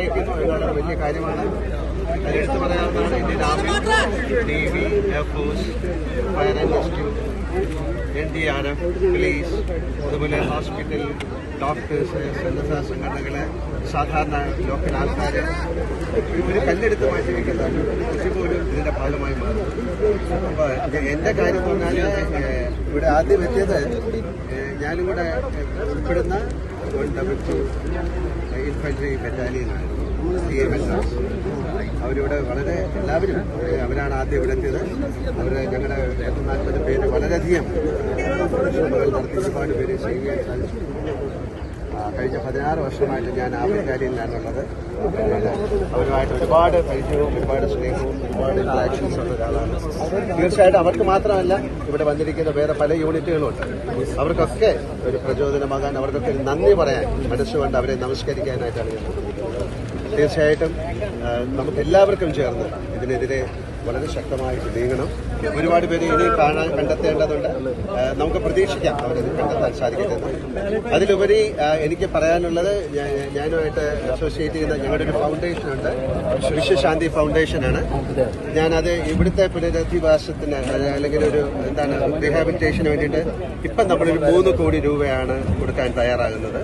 സഹായിക്കുന്നു. എന്നുള്ളത് വലിയ കാര്യമാണ്. എടുത്തു പറയാവുന്നതാണ് Indian army navy air force fire and rescue N D R F police അതുപോലെ ഹോസ്പിറ്റൽ ഡോക്ടേഴ്സ് സന്നദ്ധ സംഘടനകൾ സാധാരണ ലോക്കൽ ആൾക്കാർ ഒരു കല്ലെടുത്ത് മാറ്റി വയ്ക്കുന്ന കൃഷി പോലും ഇതിന്റെ ഭാഗമായി മാറും. അപ്പോൾ എന്റെ കാര്യം പറഞ്ഞാൽ ഇവിടെ ആദ്യം എത്തിയത് ഞാനിവിടെ ഉൾപ്പെടുന്ന വൺ ഡബിൾ ടു ഇൻഫൻട്രി ബറ്റാലിയനായിരുന്നു സി അവരിവിടെ വളരെ എല്ലാവരും അവരാണ് ആദ്യം ഇവിടെ എത്തിയത്. അവർ ഞങ്ങളുടെ നാൽപ്പത് പേര് വളരെയധികം നടത്തി ഒരുപാട് പേര് ചെയ്യാൻ സാധിച്ചു. കഴിഞ്ഞ പതിനാറ് വർഷമായിട്ട് ഞാൻ ആ ബറ്റാലിയനിലാണുള്ളത് അവരുമായിട്ട് ഒരുപാട് പരിചയവും ഒരുപാട് സ്നേഹവും ഒരുപാട് ഇന്ററാക്ഷൻസ് ഉള്ള ഒരാളാണ് തീർച്ചയായിട്ടും അവർക്ക് മാത്രമല്ല ഇവിടെ വന്നിരിക്കുന്ന വേറെ പല യൂണിറ്റുകളുണ്ട് അവർക്കൊക്കെ ഒരു പ്രചോദനമാകാൻ അവർക്കൊക്കെ ഒരു നന്ദി പറയാൻ മനസ്സുകൊണ്ട് അവരെ നമസ്കരിക്കാനായിട്ടാണ് ഞാൻ. തീർച്ചയായിട്ടും നമുക്ക് എല്ലാവർക്കും ചേർന്ന് ഇതിനെതിരെ വളരെ ശക്തമായിട്ട് നീങ്ങണം ഒരുപാട് പേര് ഇനി കാണാൻ കണ്ടെത്തേണ്ടതുണ്ട്. നമുക്ക് പ്രതീക്ഷിക്കാം അവരത് കണ്ടെത്താൻ സാധിക്കുന്നത് അതിലുപരി എനിക്ക് പറയാനുള്ളത് ഞാനുമായിട്ട് അസോസിയേറ്റ് ചെയ്യുന്ന ഞങ്ങളുടെ ഒരു ഫൗണ്ടേഷൻ ഉണ്ട്. വിശ്വശാന്തി ഫൗണ്ടേഷനാണ് ഞാനത് ഇവിടുത്തെ പുനരധിവാസത്തിന് അല്ല- അല്ലെങ്കിൽ ഒരു എന്താണ് റീഹാബിലിറ്റേഷന് വേണ്ടിയിട്ട് ഇപ്പം നമ്മളൊരു മൂന്ന് കോടി രൂപയാണ് കൊടുക്കാൻ തയ്യാറാകുന്നത്.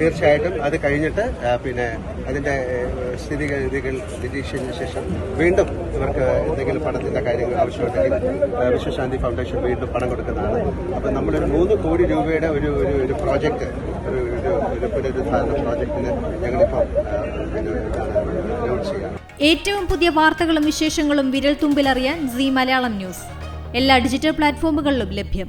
തീർച്ചയായിട്ടും അത് കഴിഞ്ഞിട്ട് പിന്നെ അതിന്റെ സ്ഥിതിഗതികൾ നിരീക്ഷിച്ചതിന് ശേഷം വീണ്ടും ഇവർക്ക് എന്തെങ്കിലും പണത്തിന്റെ കാര്യങ്ങൾ ആവശ്യമുണ്ടെങ്കിൽ വിശ്വശാന്തി ഫൗണ്ടേഷൻ വീണ്ടും പണം കൊടുക്കുന്നതാണ്. അപ്പം നമ്മളൊരു മൂന്ന് കോടി രൂപയുടെ ഒരു ഒരു ഒരു പ്രോജക്റ്റ് ഒരു ഒരു പുനരുദ്ധാരണ പ്രോജക്റ്റിന് ഞങ്ങളിപ്പോൾ അനൗൺസ് ചെയ്യാം. ഏറ്റവും പുതിയ വാർത്തകളും വിശേഷങ്ങളും വിരൽ തുമ്പിലറിയാൻ സി മലയാളം ന്യൂസ്. എല്ലാ ഡിജിറ്റൽ പ്ലാറ്റ്ഫോമുകളിലും ലഭ്യം.